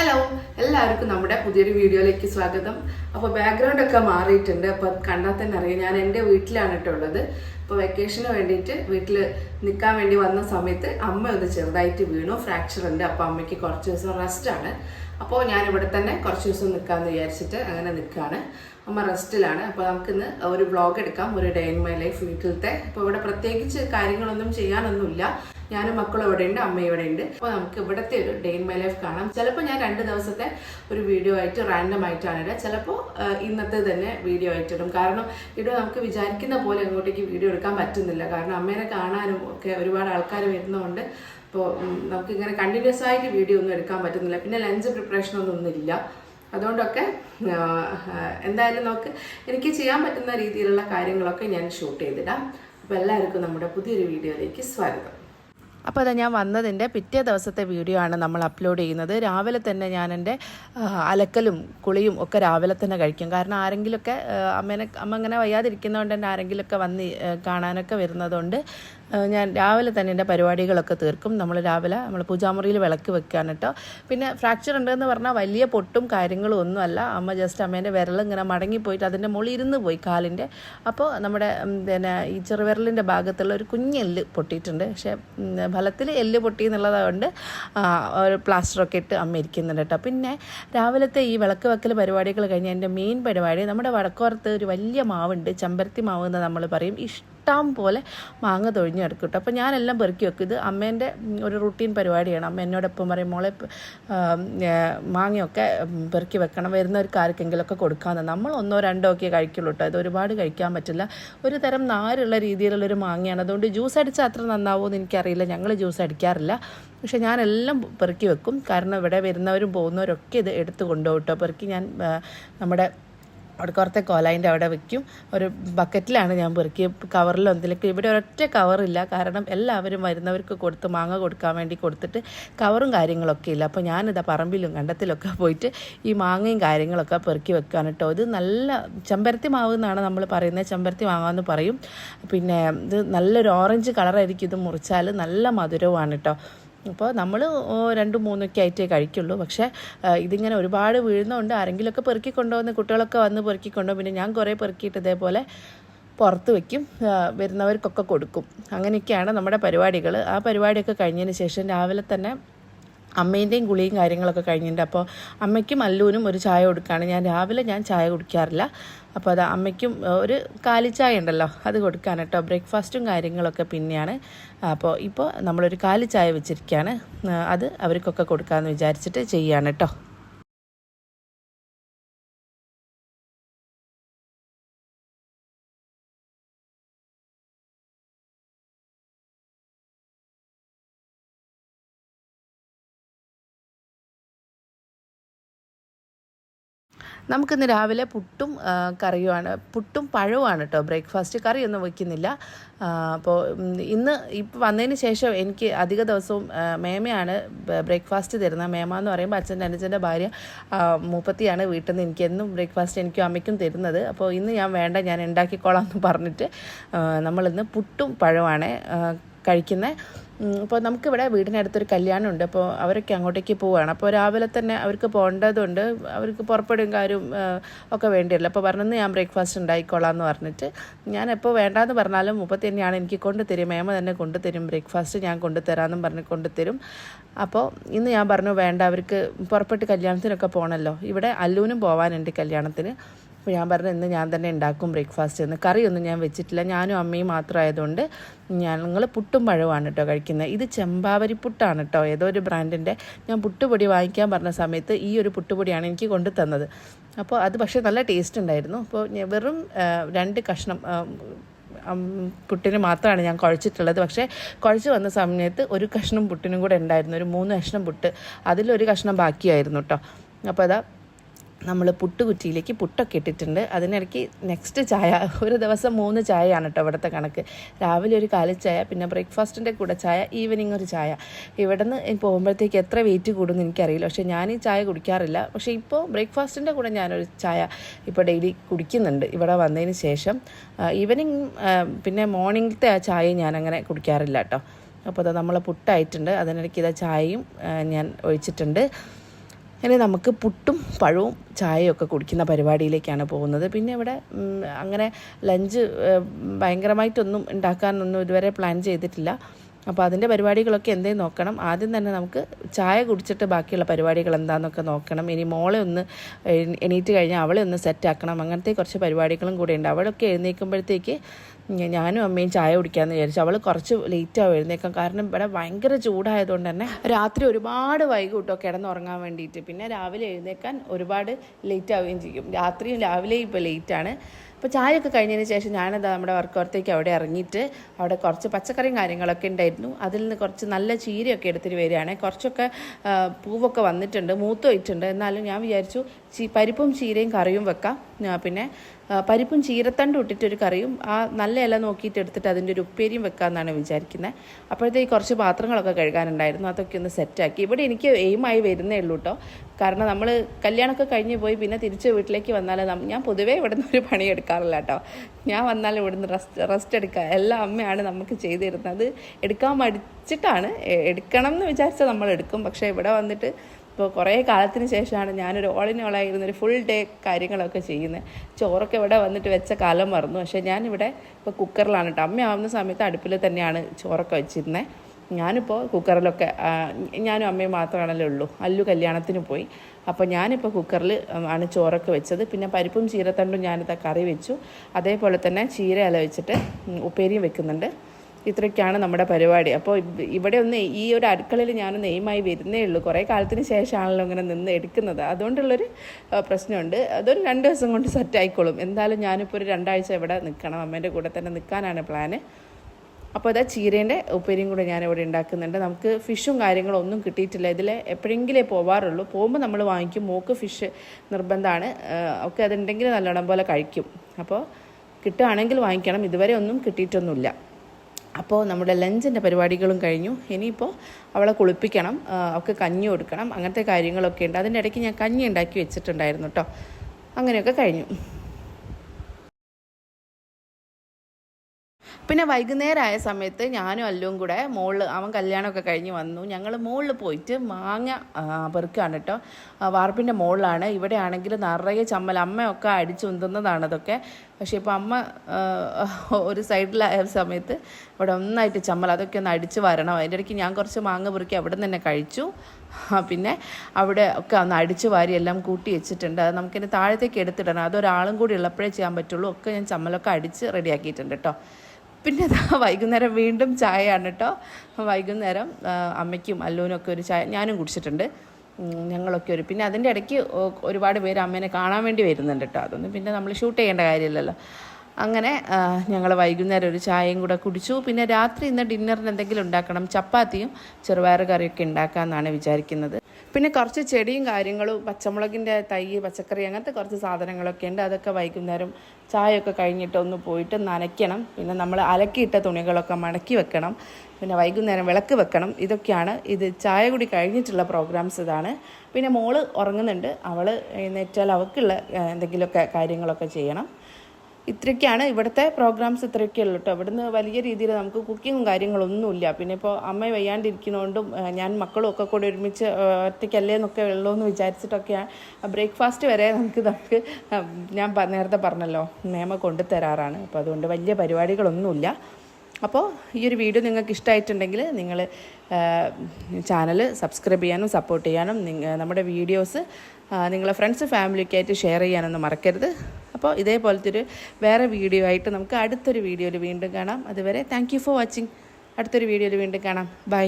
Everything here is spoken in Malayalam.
ഹലോ എല്ലാവർക്കും നമ്മുടെ പുതിയൊരു വീഡിയോയിലേക്ക് സ്വാഗതം. അപ്പോൾ ബാക്ക്ഗ്രൗണ്ട് ഒക്കെ മാറിയിട്ടുണ്ട്. അപ്പോൾ കണ്ടാൽ തന്നെ അറിയാം ഞാൻ എന്റെ വീട്ടിലാണ് കേട്ടോ ഉള്ളത്. അപ്പോൾ വെക്കേഷന് വേണ്ടിയിട്ട് വീട്ടിൽ നിൽക്കാൻ വേണ്ടി വന്ന സമയത്ത് അമ്മ ഒന്ന് ചെറുതായിട്ട് വീണു. ഫ്രാക്ചർ ഉണ്ട്. അപ്പോൾ അമ്മയ്ക്ക് കുറച്ച് ദിവസം റെസ്റ്റാണ് അപ്പോൾ ഞാൻ ഇവിടെ തന്നെ കുറച്ച് ദിവസം നിൽക്കാമെന്ന് വിചാരിച്ചിട്ട് അങ്ങനെ നിൽക്കുകയാണ് അമ്മ റെസ്റ്റിലാണ് അപ്പോൾ നമുക്കിന്ന് ഒരു വ്ളോഗ് എടുക്കാം. ഒരു ഡേ ഇൻ മൈ ലൈഫ് വീട്ടിലത്തെ. അപ്പോൾ ഇവിടെ പ്രത്യേകിച്ച് കാര്യങ്ങളൊന്നും ചെയ്യാനൊന്നുമില്ല. ഞാനും മക്കളും ഇവിടെ ഉണ്ട് അമ്മ ഇവിടെ ഉണ്ട്. അപ്പോൾ നമുക്ക് ഇവിടത്തെ ഒരു ഡേ ഇൻ മൈ ലൈഫ് കാണാം. ചിലപ്പോൾ ഞാൻ രണ്ട് ദിവസത്തെ ഒരു വീഡിയോ ആയിട്ട് റാൻഡം ആയിട്ടാണ് ഇടുക. ചിലപ്പോൾ ഇന്നത്തെ തന്നെ വീഡിയോ ആയിട്ട് ഇടും. കാരണം ഇവിടെ നമുക്ക് വിചാരിക്കുന്ന പോലെ അങ്ങോട്ടേക്ക് വീഡിയോ എടുക്കാൻ പറ്റുന്നില്ല. കാരണം അമ്മേനെ കാണാനും ഒക്കെ ഒരുപാട് ആൾക്കാർ വരുന്നതുകൊണ്ട് അപ്പോൾ നമുക്ക് ഇങ്ങനെ കണ്ടിന്യൂസ് ആയിട്ട് വീഡിയോ ഒന്നും എടുക്കാൻ പറ്റുന്നില്ല. പിന്നെ ലഞ്ച് പ്രിപ്പറേഷൻ ഒന്നും ഒന്നുമില്ല അതുകൊണ്ടൊക്കെ എന്തായാലും നമുക്ക് എനിക്ക് ചെയ്യാൻ പറ്റുന്ന രീതിയിലുള്ള കാര്യങ്ങളൊക്കെ ഞാൻ ഷൂട്ട് ചെയ്തിടാം. അപ്പോൾ എല്ലാവർക്കും നമ്മുടെ പുതിയൊരു വീഡിയോയിലേക്ക് സ്വാഗതം. അപ്പോൾ അതാ ഞാൻ വന്നതിന്റെ പിറ്റേ ദിവസത്തെ വീഡിയോ ആണ് നമ്മൾ അപ്ലോഡ് ചെയ്യുന്നത്. രാവിലെ തന്നെ ഞാൻ എന്റെ അലക്കലും കുളിയും ഒക്കെ രാവിലെ തന്നെ കഴിക്കും. കാരണം ആരെങ്കിലുമൊക്കെ അമ്മേനെ അമ്മ ഇങ്ങനെ വയ്യാതിരിക്കുന്നതുകൊണ്ട് തന്നെ ആരെങ്കിലുമൊക്കെ വന്ന് കാണാനൊക്കെ വരുന്നതുകൊണ്ട് ഞാൻ രാവിലെ തന്നെ എന്റെ പരിപാടികളൊക്കെ തീർക്കും. നമ്മൾ രാവിലെ നമ്മൾ പൂജാമുറിയിൽ വിളക്ക് വെക്കുകയാണ് കേട്ടോ. പിന്നെ ഫ്രാക്ചർ ഉണ്ടെന്ന് പറഞ്ഞാൽ വലിയ പൊട്ടും കാര്യങ്ങളും ഒന്നുമല്ല. അമ്മ ജസ്റ്റ് അമ്മേന്റെ വിരൽ ഇങ്ങനെ മടങ്ങിപ്പോയിട്ട് അതിന്റെ മുകളിൽ ഇരുന്ന് പോയി കാലിന്റെ. അപ്പോൾ നമ്മുടെ പിന്നെ ഈ ചെറുവിരലിന്റെ ഭാഗത്തുള്ള ഒരു കുഞ്ഞെല്ല് പൊട്ടിയിട്ടുണ്ട്. പക്ഷേ ഫലത്തിൽ എല്ല് പൊട്ടി എന്നുള്ളതുകൊണ്ട് ഒരു പ്ലാസ്റ്ററൊക്കെ ഇട്ട് അമ്മ ഇരിക്കുന്നുണ്ട് കേട്ടോ. പിന്നെ രാവിലത്തെ ഈ വിളക്ക് വെക്കൽ പരിപാടികൾ കഴിഞ്ഞ് എന്റെ മെയിൻ പരിപാടി നമ്മുടെ വടക്കോർത്ത് ഒരു വലിയ മാവുണ്ട്. ചെമ്പരത്തി മാവ് എന്ന് നമ്മൾ പറയും. ഇഷ്ടം പോലെ മാങ്ങ തൊഴിഞ്ഞ് കിടക്കും കേട്ടോ അപ്പോൾ ഞാനെല്ലാം പെറുക്കി വെക്കും. ഇത് അമ്മേന്റെ ഒരു റുട്ടീൻ പരിപാടിയാണ്. അമ്മ എന്നോടൊപ്പം പറയും മോളെ മാങ്ങയൊക്കെ പെറുക്കി വെക്കണം. വരുന്നവർക്ക് ആർക്കെങ്കിലുമൊക്കെ കൊടുക്കാമെന്ന് നമ്മൾ ഒന്നോ രണ്ടോ ഒക്കെ കഴിക്കുള്ളൂ കേട്ടോ ഇത് ഒരുപാട് കഴിക്കാൻ പറ്റില്ല. ഒരു തരം നാരുള്ള രീതിയിലുള്ളൊരു മാങ്ങയാണ്. അതുകൊണ്ട് ജ്യൂസ് അടിച്ചാൽ അത്ര നന്നാവുമെന്ന് എനിക്കറിയില്ല. ഞങ്ങൾ ജ്യൂസ് അടിക്കാറില്ല. പക്ഷെ ഞാനെല്ലാം പെറുക്കി വെക്കും. കാരണം ഇവിടെ വരുന്നവരും പോകുന്നവരൊക്കെ ഇത് എടുത്തു കൊണ്ടുപോകും പെറുക്കി ഞാൻ ആ, നമ്മുടെ വടക്കോർത്തെ കോലായിന്റെ അവിടെ വെക്കും. ഒരു ബക്കറ്റിലാണ് ഞാൻ പെറുക്കിയ. കവറിലോ എന്തിലൊക്കെ. ഇവിടെ ഒരൊറ്റ കവറില്ല. കാരണം എല്ലാവരും വരുന്നവർക്ക് കൊടുത്ത് മാങ്ങ കൊടുക്കാൻ വേണ്ടി കൊടുത്തിട്ട് കവറും കാര്യങ്ങളൊക്കെ ഇല്ല. അപ്പോൾ ഞാനിതാ പറമ്പിലും കണ്ടത്തിലൊക്കെ പോയിട്ട് ഈ മാങ്ങയും കാര്യങ്ങളൊക്കെ പെറുക്കി വെക്കുകയാണ് കേട്ടോ. ഇത് നല്ല ചെമ്പരത്തി മാവ് എന്നാണ് നമ്മൾ പറയുന്നത്. ചെമ്പരത്തി മാങ്ങാന്ന് പറയും. പിന്നെ ഇത് നല്ലൊരു ഓറഞ്ച് കളറായിരിക്കും ഇത് മുറിച്ചാൽ. നല്ല മധുരവുമാണ് കേട്ടോ. അപ്പോൾ നമ്മൾ രണ്ടും മൂന്നൊക്കെ ആയിട്ടേ കഴിക്കുള്ളൂ. പക്ഷേ ഇതിങ്ങനെ ഒരുപാട് വീഴുന്നതുകൊണ്ട് ആരെങ്കിലുമൊക്കെ പെറുക്കി കൊണ്ടുവന്ന് കുട്ടികളൊക്കെ വന്ന് പെറുക്കി പിന്നെ ഞാൻ കുറേ പെറുക്കിയിട്ട് ഇതേപോലെ പുറത്ത് വയ്ക്കും വരുന്നവർക്കൊക്കെ കൊടുക്കും. അങ്ങനെയൊക്കെയാണ് നമ്മുടെ പരിപാടികൾ ആ പരിപാടിയൊക്കെ കഴിഞ്ഞതിന് ശേഷം രാവിലെ തന്നെ അമ്മേന്റെയും ഗുളിയും കാര്യങ്ങളൊക്കെ കഴിഞ്ഞിട്ടുണ്ട്. അപ്പോൾ അമ്മയ്ക്കും അല്ലൂനും ഒരു ചായ കൊടുക്കുകയാണ് ഞാൻ രാവിലെ ഞാൻ ചായ കുടിക്കാറില്ല. അപ്പോൾ അത് അമ്മയ്ക്കും ഒരു ഒരു കാലിച്ചായ ഉണ്ടല്ലോ അത് കൊടുക്കാൻ കേട്ടോ. ബ്രേക്ക്ഫാസ്റ്റും കാര്യങ്ങളൊക്കെ പിന്നെയാണ്. അപ്പോൾ ഇപ്പോൾ നമ്മളൊരു ചായ വെച്ചിരിക്കുകയാണ് അത് അവർക്കൊക്കെ കൊടുക്കാമെന്ന് വിചാരിച്ചിട്ട് ചെയ്യുകയാണ് കേട്ടോ. നമുക്കിന്ന് രാവിലെ പുട്ടും കറിയുമാണ്. പുട്ടും പഴവുമാണ് കേട്ടോ ബ്രേക്ക്ഫാസ്റ്റ്. കറിയൊന്നും വയ്ക്കുന്നില്ല അപ്പോൾ ഇന്ന് ഇപ്പോൾ വന്നതിന് ശേഷം എനിക്ക് അധിക ദിവസവും മേമയാണ് ബ്രേക്ക്ഫാസ്റ്റ് തരുന്നത് മേമ എന്ന് പറയുമ്പോൾ അച്ഛന്റെ അനുജന്റെ ഭാര്യ മൂപ്പത്തിയാണ് വീട്ടിൽ നിന്ന് എനിക്ക് എന്നും ബ്രേക്ക്ഫാസ്റ്റ് എനിക്കും അമ്മയ്ക്കും തരുന്നത്. അപ്പോൾ ഇന്ന് ഞാൻ വേണ്ട ഞാൻ ഉണ്ടാക്കിക്കോളാം എന്ന് പറഞ്ഞിട്ട് നമ്മളിന്ന് പുട്ടും പഴവുമാണ്. കഴിക്കുന്നത് അപ്പോൾ നമുക്കിവിടെ വീടിനടുത്തൊരു കല്യാണമുണ്ട്. അപ്പോൾ അവരൊക്കെ അങ്ങോട്ടേക്ക് പോവുകയാണ് അപ്പോൾ രാവിലെ തന്നെ അവർക്ക് പോകേണ്ടതുണ്ട് അവർക്ക് പുറപ്പെടും കാര്യം ഒക്കെ വേണ്ടിയല്ലോ അപ്പോൾ പറഞ്ഞെന്ന് ഞാൻ ബ്രേക്ക്ഫാസ്റ്റ് ഉണ്ടായിക്കോളാം എന്ന് പറഞ്ഞിട്ട് ഞാൻ എപ്പോൾ വേണ്ടാന്ന് പറഞ്ഞാലും മുപ്പത്തി തന്നെയാണ് എനിക്ക് കൊണ്ടുതരും. മേമ തന്നെ കൊണ്ടുതരും. ബ്രേക്ക്ഫാസ്റ്റ് ഞാൻ കൊണ്ടുതരാമെന്നും പറഞ്ഞ് കൊണ്ടുതരും. അപ്പോൾ ഇന്ന് ഞാൻ പറഞ്ഞു വേണ്ട അവർക്ക് പുറപ്പെട്ട് കല്യാണത്തിനൊക്കെ പോകണമല്ലോ ഇവിടെ അല്ലൂനും പോകാനുണ്ട് കല്യാണത്തിന്. അപ്പോൾ ഞാൻ പറഞ്ഞു ഇന്ന് ഞാൻ തന്നെ ഉണ്ടാക്കും ബ്രേക്ക്ഫാസ്റ്റ് എന്ന് കറിയൊന്നും ഞാൻ വെച്ചിട്ടില്ല. ഞാനും അമ്മയും മാത്രമായതുകൊണ്ട് ഞങ്ങൾ പുട്ടും പഴവുമാണ് കേട്ടോ കഴിക്കുന്നത് ഇത് ചെമ്പാവരി പുട്ടാണ് കേട്ടോ ഏതോ ഒരു ബ്രാൻഡിന്റെ ഞാൻ പുട്ടുപൊടി വാങ്ങിക്കാൻ പറഞ്ഞ സമയത്ത് ഈ ഒരു പുട്ടുപൊടിയാണ് എനിക്ക് കൊണ്ടു തന്നത്. അപ്പോൾ അത് പക്ഷേ നല്ല ടേസ്റ്റ് ഉണ്ടായിരുന്നു. അപ്പോൾ വെറും രണ്ട് കഷ്ണം പുട്ടിന് മാത്രമാണ് ഞാൻ കുഴച്ചിട്ടുള്ളത്. പക്ഷേ കുഴച്ച് വന്ന സമയത്ത് ഒരു കഷ്ണം പുട്ടിനും കൂടെ ഉണ്ടായിരുന്നു. ഒരു മൂന്ന് കഷ്ണം പുട്ട്. അതിലൊരു കഷ്ണം ബാക്കിയായിരുന്നു കേട്ടോ അപ്പോൾ അതാ നമ്മൾ പുട്ടുകുറ്റിയിലേക്ക് പുട്ടൊക്കെ ഇട്ടിട്ടുണ്ട്. അതിനിടയ്ക്ക് നെക്സ്റ്റ് ചായ ഒരു ദിവസം മൂന്ന് ചായയാണ് കേട്ടോ ഇവിടുത്തെ കണക്ക്. രാവിലെ ഒരു കാലിച്ചായ പിന്നെ ബ്രേക്ക്ഫാസ്റ്റിന്റെ കൂടെ ചായ ഈവനിങ് ഒരു ചായ. ഇവിടെ നിന്ന് പോകുമ്പോഴത്തേക്ക് എത്ര വെയിറ്റ് കൂടുമെന്ന് എനിക്കറിയില്ല. പക്ഷേ ഞാൻ ഈ ചായ കുടിക്കാറില്ല. പക്ഷേ ഇപ്പോൾ ബ്രേക്ക്ഫാസ്റ്റിന്റെ കൂടെ ഞാനൊരു ചായ ഇപ്പോൾ ഡെയിലി കുടിക്കുന്നുണ്ട്. ഇവിടെ വന്നതിന് ശേഷം ഈവനിങ് പിന്നെ മോർണിംഗത്തെ ആ ചായ ഞാൻ അങ്ങനെ കുടിക്കാറില്ല കേട്ടോ. അപ്പോൾ അത് നമ്മൾ പുട്ടായിട്ടുണ്ട്. അതിനിടയ്ക്ക് ഇതാ ചായയും ഞാൻ ഒഴിച്ചിട്ടുണ്ട്. ഇനി നമുക്ക് പുട്ടും പഴവും ചായയും ഒക്കെ കുടിക്കുന്ന പരിപാടിയിലേക്കാണ് പോകുന്നത്. പിന്നെ ഇവിടെ അങ്ങനെ ലഞ്ച് ഭയങ്കരമായിട്ടൊന്നും ഉണ്ടാക്കാനൊന്നും ഇതുവരെ പ്ലാൻ ചെയ്തിട്ടില്ല. അപ്പോൾ അതിന്റെ പരിപാടികളൊക്കെ എന്തേ നോക്കണം? ആദ്യം തന്നെ നമുക്ക് ചായ കുടിച്ചിട്ട് ബാക്കിയുള്ള പരിപാടികൾ എന്താണെന്നൊക്കെ നോക്കണം. ഇനി മോളെ ഒന്ന് എണീറ്റ് കഴിഞ്ഞാൽ അവളെ ഒന്ന് സെറ്റാക്കണം അങ്ങനത്തെ കുറച്ച് പരിപാടികളും കൂടെ ഉണ്ട്. അവളൊക്കെ എഴുന്നേൽക്കുമ്പോഴത്തേക്ക് ഞാനും അമ്മയും ചായ കുടിക്കാമെന്ന് വിചാരിച്ചു. അവൾ കുറച്ച് ലേറ്റാവും എഴുന്നേക്കാം കാരണം ഇവിടെ ഭയങ്കര ചൂടായതുകൊണ്ട് തന്നെ രാത്രി ഒരുപാട് വൈകൂട്ടോ കേട്ടോ കിടന്നുറങ്ങാൻ വേണ്ടിയിട്ട്. പിന്നെ രാവിലെ എഴുന്നേക്കാൻ ഒരുപാട് ലേറ്റ് ആവുകയും ചെയ്യും. രാത്രിയും രാവിലെയും ഇപ്പോൾ ലേറ്റാണ് അപ്പോൾ ചായയൊക്കെ കഴിഞ്ഞതിന് ശേഷം ഞാനത് നമ്മുടെ വർക്കോർത്തേക്ക് അവിടെ ഇറങ്ങിയിട്ട് അവിടെ കുറച്ച് പച്ചക്കറിയും കാര്യങ്ങളൊക്കെ ഉണ്ടായിരുന്നു. അതിൽ നിന്ന് കുറച്ച് നല്ല ചീരയൊക്കെ എടുത്തിട്ട് വരികയാണ്. കുറച്ചൊക്കെ പൂവൊക്കെ വന്നിട്ടുണ്ട് മൂത്ത് പോയിട്ടുണ്ട്. എന്നാലും ഞാൻ വിചാരിച്ചു പരിപ്പും ചീരയും കറിയും വെക്കാം. പിന്നെ പരിപ്പും ചീരത്തണ്ടും ഇട്ടിട്ടൊരു കറിയും ആ നല്ല ഇല നോക്കിയിട്ട് എടുത്തിട്ട് അതിന്റെ ഒരു ഉപ്പേരിയും വെക്കാമെന്നാണ് വിചാരിക്കുന്നത്. അപ്പോഴത്തേക്ക് കുറച്ച് പാത്രങ്ങളൊക്കെ കഴുകാനുണ്ടായിരുന്നു. അതൊക്കെ ഒന്ന് സെറ്റാക്കി. ഇവിടെ എനിക്ക് എയിമായി വരുന്നേ ഉള്ളൂ കേട്ടോ കാരണം നമ്മൾ കല്യാണമൊക്കെ കഴിഞ്ഞ് പോയി പിന്നെ തിരിച്ച് വീട്ടിലേക്ക് വന്നാൽ ഞാൻ പൊതുവേ ഇവിടെ നിന്ന് ഒരു പണി എടുക്കാറില്ല കേട്ടോ ഞാൻ വന്നാൽ ഇവിടുന്ന് റെസ്റ്റ് റെസ്റ്റ് എടുക്കുക. എല്ലാം അമ്മയാണ് നമുക്ക് ചെയ്തു തരുന്നത് എടുക്കാൻ മടിച്ചിട്ടാണ്. എടുക്കണം എന്ന് വിചാരിച്ചാൽ നമ്മൾ എടുക്കും. പക്ഷേ ഇവിടെ വന്നിട്ട് ഇപ്പോൾ കുറേ കാലത്തിന് ശേഷമാണ് ഞാനൊരു ഓളിനോളായിരുന്നൊരു ഫുൾ ഡേ കാര്യങ്ങളൊക്കെ ചെയ്യുന്നത്. ചോറൊക്കെ ഇവിടെ വന്നിട്ട് വെച്ച കാലം മറന്നു. പക്ഷേ ഞാനിവിടെ ഇപ്പോൾ കുക്കറിലാണ് കേട്ടോ. അമ്മയാവുന്ന സമയത്ത് അടുപ്പിൽ തന്നെയാണ് ചോറൊക്കെ വെച്ചിരുന്നത് ഞാനിപ്പോൾ കുക്കറിലൊക്കെ ഞാനും അമ്മയും മാത്രമാണല്ലേ ഉള്ളൂ. അല്ലു കല്യാണത്തിന് പോയി. അപ്പോൾ ഞാനിപ്പോൾ കുക്കറിൽ ആണ് ചോറൊക്കെ വെച്ചത്. പിന്നെ പരിപ്പും ചീരത്തണ്ടും ഞാനിത് കറി വെച്ചു. അതേപോലെ തന്നെ ചീര ഇല വെച്ചിട്ട് ഉപ്പേരിയും വെക്കുന്നുണ്ട്. ഇത്രയൊക്കെയാണ് നമ്മുടെ പരിപാടി. അപ്പോൾ ഇവിടെ ഒന്ന് ഈ ഒരു അടുക്കളയിൽ ഞാനൊന്ന് എയിമായി വരുന്നേ ഉള്ളൂ. കുറേ കാലത്തിന് ശേഷമാണല്ലോ ഇങ്ങനെ നിന്ന് എടുക്കുന്നത്. അതുകൊണ്ടുള്ളൊരു പ്രശ്നമുണ്ട്. അതൊരു രണ്ട് ദിവസം കൊണ്ട് സെറ്റ് ആയിക്കോളും. എന്തായാലും ഞാനിപ്പോൾ ഒരു രണ്ടാഴ്ച ഇവിടെ നിൽക്കണം. അമ്മേന്റെ കൂടെ തന്നെ നിൽക്കാനാണ് പ്ലാന് അപ്പോൾ അതാ ചീരേന്റെ ഉപ്പേരിയും കൂടെ ഞാൻ ഇവിടെ ഉണ്ടാക്കുന്നുണ്ട്. നമുക്ക് ഫിഷും കാര്യങ്ങളും ഒന്നും കിട്ടിയിട്ടില്ല. ഇതിൽ എപ്പോഴെങ്കിലേ പോവാറുള്ളൂ. പോകുമ്പോൾ നമ്മൾ വാങ്ങിക്കും. മോക്ക് ഫിഷ് നിർബന്ധമാണ്. ഒക്കെ അതുണ്ടെങ്കിൽ നല്ലോണം പോലെ കഴിക്കും. അപ്പോൾ കിട്ടുകയാണെങ്കിൽ വാങ്ങിക്കണം. ഇതുവരെ ഒന്നും കിട്ടിയിട്ടൊന്നുമില്ല. അപ്പോൾ നമ്മുടെ ലഞ്ചിന്റെ പരിപാടികളും കഴിഞ്ഞു. ഇനിയിപ്പോൾ അവളെ കുളിപ്പിക്കണം അവൾക്ക് കഞ്ഞി കൊടുക്കണം അങ്ങനത്തെ കാര്യങ്ങളൊക്കെ ഉണ്ട്. അതിന്റെ ഇടയ്ക്ക് ഞാൻ കഞ്ഞി ഉണ്ടാക്കി വെച്ചിട്ടുണ്ടായിരുന്നു കേട്ടോ അങ്ങനെയൊക്കെ കഴിഞ്ഞു. പിന്നെ വൈകുന്നേരമായ സമയത്ത് ഞാനും അല്ലും കൂടെ മോൾ അവൻ കല്യാണമൊക്കെ കഴിഞ്ഞ് വന്നു. ഞങ്ങൾ മോളിൽ പോയിട്ട് മാങ്ങ പെറുക്കാണ് കേട്ടോ. വാർപ്പിന്റെ മുകളിലാണ് ഇവിടെ ആണെങ്കിൽ നിറയെ ചമ്മൽ. അമ്മയൊക്കെ അടിച്ചു ഉന്തുന്നതാണ് അതൊക്കെ. പക്ഷേ ഇപ്പോൾ അമ്മ ഒരു സൈഡിലായ സമയത്ത് ഇവിടെ ഒന്നായിട്ട് ചമ്മൽ അതൊക്കെ ഒന്ന് അടിച്ച് വരണം. അതിന്റെ ഇടയ്ക്ക് ഞാൻ കുറച്ച് മാങ്ങ പെറുക്കി അവിടെ നിന്ന് തന്നെ കഴിച്ചു. പിന്നെ അവിടെ ഒക്കെ ഒന്ന് അടിച്ച് വാരി എല്ലാം കൂട്ടി വെച്ചിട്ടുണ്ട്. അത് നമുക്കിനി താഴത്തേക്ക് എടുത്തിടണം. അതൊരാളും കൂടി ഉള്ളപ്പോഴേ ചെയ്യാൻ പറ്റുള്ളൂ. ഒക്കെ ഞാൻ ചമ്മലൊക്കെ അടിച്ച് റെഡിയാക്കിയിട്ടുണ്ട് കേട്ടോ. പിന്നെ വൈകുന്നേരം വീണ്ടും ചായയാണ് കേട്ടോ വൈകുന്നേരം അമ്മയ്ക്കും അല്ലുവിനൊക്കെ ഒരു ചായ ഞാനും കുടിച്ചിട്ടുണ്ട്. ഞങ്ങളൊക്കെ ഒരു പിന്നെ അതിന്റെ ഇടയ്ക്ക് ഒരുപാട് പേര് അമ്മേനെ കാണാൻ വേണ്ടി വരുന്നുണ്ട് കേട്ടോ അതൊന്നും പിന്നെ നമ്മൾ ഷൂട്ട് ചെയ്യേണ്ട കാര്യമില്ലല്ലോ. അങ്ങനെ ഞങ്ങൾ വൈകുന്നേരം ഒരു ചായയും കൂടെ കുടിച്ചു. പിന്നെ രാത്രി ഇന്ന് ഡിന്നറിന് എന്തെങ്കിലും ഉണ്ടാക്കണം ചപ്പാത്തിയും ചെറുപയർ കറിയൊക്കെ ഉണ്ടാക്കാമെന്നാണ് വിചാരിക്കുന്നത്. പിന്നെ കുറച്ച് ചെടിയും കാര്യങ്ങളും പച്ചമുളകിന്റെ തൈ പച്ചക്കറി അങ്ങനത്തെ കുറച്ച് സാധനങ്ങളൊക്കെ ഉണ്ട്. അതൊക്കെ വൈകുന്നേരം ചായയൊക്കെ കഴിഞ്ഞിട്ട് ഒന്ന് പോയിട്ട് നനയ്ക്കണം. പിന്നെ നമ്മൾ അലക്കിയിട്ട തുണികളൊക്കെ മടക്കി വെക്കണം. പിന്നെ വൈകുന്നേരം വിളക്ക് വെക്കണം. ഇതൊക്കെയാണ്. ഇത് ചായ കൂടി കഴിഞ്ഞിട്ടുള്ള പ്രോഗ്രാംസ് ഇതാണ്. പിന്നെ മോൾ ഉറങ്ങുന്നുണ്ട്. അവൾ എഴുന്നേറ്റാൽ അവൾക്കുള്ള എന്തെങ്കിലുമൊക്കെ കാര്യങ്ങളൊക്കെ ചെയ്യണം. ഇത്രയൊക്കെയാണ് ഇവിടുത്തെ പ്രോഗ്രാംസ് ഇത്രയൊക്കെ ഉള്ളു കേട്ടോ ഇവിടുന്ന് വലിയ രീതിയിൽ നമുക്ക് കുക്കിങ്ങും കാര്യങ്ങളൊന്നുമില്ല. പിന്നെ ഇപ്പോൾ അമ്മ വയ്യാണ്ടിരിക്കുന്നതുകൊണ്ടും ഞാൻ മക്കളും ഒക്കെ കൂടി ഒരുമിച്ച് ഒറ്റയ്ക്കല്ലേ എന്നൊക്കെ ഉള്ളൂ എന്ന് വിചാരിച്ചിട്ടൊക്കെയാണ് ബ്രേക്ക്ഫാസ്റ്റ് വരെ നമുക്ക് നമുക്ക് ഞാൻ നേരത്തെ പറഞ്ഞല്ലോ മേമ കൊണ്ടു തരാറാണ് അപ്പോൾ അതുകൊണ്ട് വലിയ പരിപാടികളൊന്നുമില്ല. അപ്പോൾ ഈ ഒരു വീഡിയോ നിങ്ങൾക്ക് ഇഷ്ടമായിട്ടുണ്ടെങ്കിൽ നിങ്ങൾ ചാനൽ സബ്സ്ക്രൈബ് ചെയ്യാനും സപ്പോർട്ട് ചെയ്യാനും നമ്മുടെ വീഡിയോസ് നിങ്ങളെ ഫ്രണ്ട്സ് ഫാമിലിയൊക്കെ ആയിട്ട് ഷെയർ ചെയ്യാനൊന്നും മറക്കരുത്. അപ്പോൾ ഇതേപോലത്തെ ഒരു വേറെ വീഡിയോ ആയിട്ട് നമുക്ക് അടുത്തൊരു വീഡിയോയിൽ വീണ്ടും കാണാം. അതുവരെ താങ്ക് ഫോർ വാച്ചിങ് അടുത്തൊരു വീഡിയോയിൽ വീണ്ടും കാണാം. ബൈ